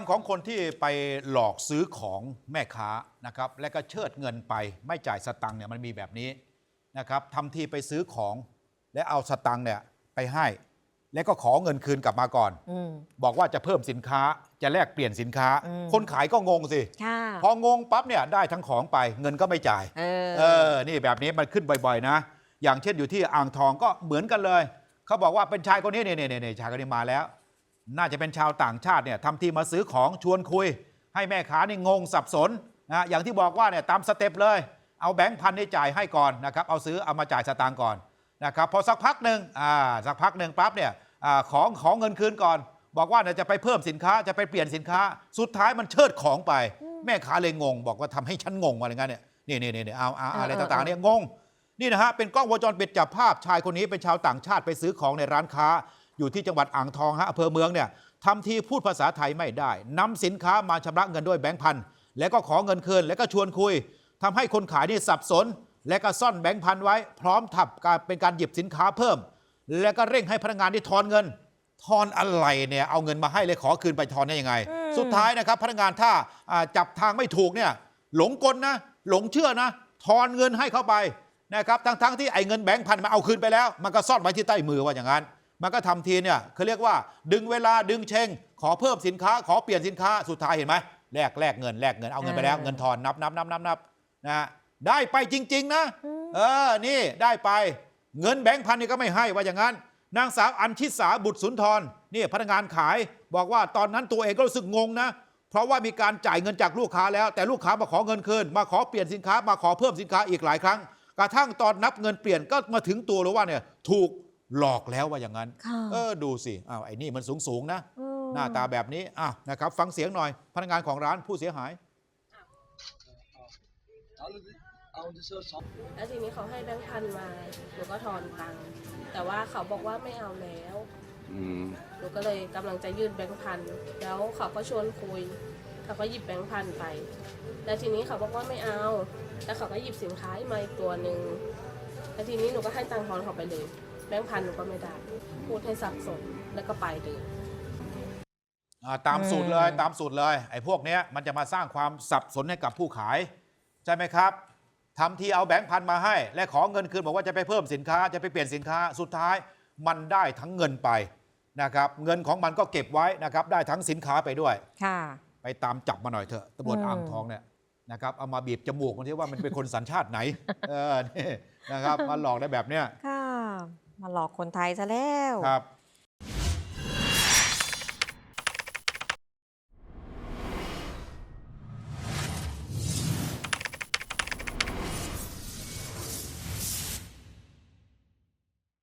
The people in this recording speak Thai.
รมของคนที่ไปหลอกซื้อของแม่ค้านะครับและก็เชิดเงินไปไม่จ่ายสตังค์เนี่ยมันมีแบบนี้นะครับทำทีไปซื้อของและเอาสตังค์เนี่ยไปให้ แล้วก็ขอเงินคืนกลับมาก่อนอืมบอกว่าจะเพิ่มสินค้าจะแลกเปลี่ยนสินค้าอืมคนขายก็งงสิค่ะพองงปั๊บเนี่ยได้ทั้งของไปเงินก็ไม่จ่ายเออเออนี่แบบนี้มันขึ้นบ่อยๆนะ อย่างเช่นอยู่ที่อ่างทองก็เหมือนกันเลย เขาบอกว่าเป็นชายคนนี้เนี่ยเนี่ยเนี่ยชายคนนี้มาแล้ว น่าจะเป็นชาวต่างชาติเนี่ยทำทีมาซื้อของชวนคุย ให้แม่ค้านี่งงสับสนนะอย่างที่บอกว่าเนี่ยตามสเต็ปเลย เอาแบงค์พันนี่จ่ายให้ก่อนนะครับเอาซื้อเอามาจ่ายสตางค์ก่อนนะครับพอสักพักหนึ่งอ่าสักพักหนึ่งปั๊บเนี่ยอ่าของของเงินคืนก่อน บอกว่าเนี่ยจะไปเพิ่มสินค้าจะไปเปลี่ยนสินค้า สุดท้ายมันเชิดของไป แม่ค้าเลยงง บอกว่าทำให้ฉันงงอะไรเงี้ยเนี่ยนี่นี่นี่เอาเอาเอาอะไรต่างๆเนี่ยงงนี่นะฮะเป็นกล้องวงจรปิดจับภาพชายคนนี้เป็นชาวต่างชาติไปซื้อของในร้านค้า อยู่ที่จังหวัดอ่างทองฮะอำเภอเมืองเนี่ยทำทีพูดภาษาไทยไม่ได้นำสินค้ามาชำระเงินด้วยแบงค์พันแล้วก็ขอเงินคืนแล้วก็ชวนคุยทำให้คนขายนี่สับสน และก็ซ่อนแบงค์พันไว้ พร้อมทับการเป็นการหยิบสินค้าเพิ่ม แล้วก็เร่งให้พนักงานที่ทอนเงิน ทอนอะไรเนี่ยเอาเงินมาให้เลยขอคืนไปทอนได้ยังไงอืมสุดท้ายนะครับพนักงานถ้าอ่าจับทางไม่ถูกเนี่ยหลงกลนะหลงเชื่อนะ ทอนเงินให้เข้าไปนะครับทั้งๆที่ไอ้เงินแบงค์พันมันเอาคืนไปแล้ว มันก็ซ่อนไว้ที่ใต้มือว่าอย่างนั้น มันก็ทำทีเนี่ยเขาเรียกว่า ดึงเวลาดึงเชงขอเพิ่มสินค้า ขอเปลี่ยนสินค้าสุดท้ายเห็นไหมแลกแลกเงินแลกเงินเอาเงินไปแล้วอ่าเงินทอนนับนับนับนับนับนะฮะได้ไปจริง ๆ นะอืมเออนี่ได้ไปเงินแบงค์พันนี่ก็ไม่ให้ว่าอย่างนั้น นางสาวอัญชิสาบุตรสุนทรนี่พนักงานขายบอกว่าตอนนั้นตัวเองก็รู้สึกงงนะ เพราะว่ามีการจ่ายเงินจากลูกค้าแล้ว แต่ลูกค้ามาขอเงินคืนมาขอเปลี่ยนสินค้ามาขอเพิ่มสินค้าอีกหลายครั้ง กระทั่งตอนนับเงินเปลี่ยนก็มาถึงตัวแล้วว่าเนี่ยถูก หลอกแล้วว่าอย่างนั้นค่ะเออดูสิอ้าวไอ้นี่มันสูงสูงๆนะอืมหน้าตาแบบนี้อ้าวนะครับ ฟังเสียงหน่อยพนักงานของร้านผู้เสียหายเอาจะเสื้อช็อปแล้วทีนี้เขาให้แบงค์พันมาหนูก็ทอนตังค์แต่ว่าเขาบอกว่าไม่เอาแล้วอืมหนูก็เลยกำลังจะยื่นแบงค์พันแล้วเขาก็ชวนคุย เขาก็หยิบแบงค์พันไป แล้วทีนี้เขาบอกว่าไม่เอาแล้วเขาก็หยิบสินค้ามาอีกตัวหนึ่งแล้วทีนี้หนูก็ให้ตังค์ทอนเขาไปเลย แบงค์พันหนูก็ไม่ได้ พูดให้สับสนแล้วก็ไปเลย อ่าตามสูตรเลยอืมตามสูตรเลย ไอ้พวกเนี้ยมันจะมาสร้างความสับสนให้กับผู้ขาย ใช่ไหมครับทำทีเอาแบงค์พันมาให้ และขอเงินคืนบอกว่าจะไปเพิ่มสินค้าจะไปเปลี่ยนสินค้าสุดท้ายมันได้ทั้งเงินไปนะครับ เงินของมันก็เก็บไว้นะครับ ได้ทั้งสินค้าไปด้วย ค่ะ ไปตามจับมาหน่อยเถอะตำรวจอืมอ่างทองเนี่ยนะครับเอามาบีบจมูกมันที่ว่ามันเป็นคนสัญชาติไหน เออนี่นะครับมาหลอกได้แบบเนี้ยค่ะ มาหลอกคนไทยซะแล้ว ครับ